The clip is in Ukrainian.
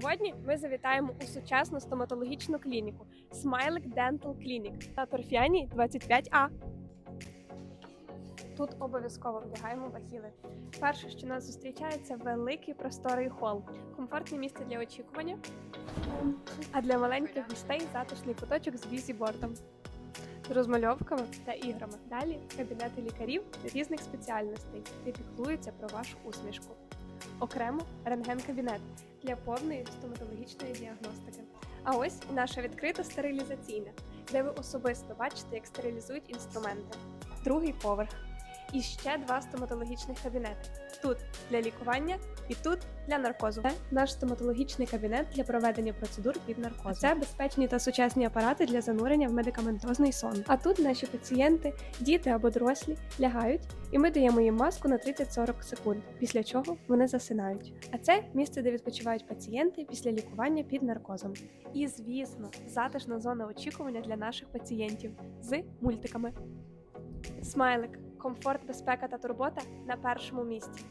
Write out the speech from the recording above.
Сьогодні ми завітаємо у сучасну стоматологічну клініку Smilek Dental Clinic на торфяні 25А. Тут обов'язково вдягаємо бахіли. Перше, що нас зустрічає, це великий просторий хол, комфортне місце для очікування, а для маленьких гостей затишний куточок з візібордом, з розмальовками та іграми. Далі кабінети лікарів різних спеціальностей, де піклуються про вашу усмішку. Окремо рентген-кабінет для повної стоматологічної діагностики. А ось наша відкрита стерилізаційна, де ви особисто бачите, як стерилізують інструменти. Другий поверх. І ще два стоматологічних кабінети. Тут для лікування і тут для наркозу. Це наш стоматологічний кабінет для проведення процедур під наркозом. Це безпечні та сучасні апарати для занурення в медикаментозний сон. А тут наші пацієнти, діти або дорослі, лягають, і ми даємо їм маску на 30-40 секунд, після чого вони засинають. А це місце, де відпочивають пацієнти після лікування під наркозом. І, звісно, затишна зона очікування для наших пацієнтів з мультиками. Смайлик, комфорт, безпека та турбота на першому місці.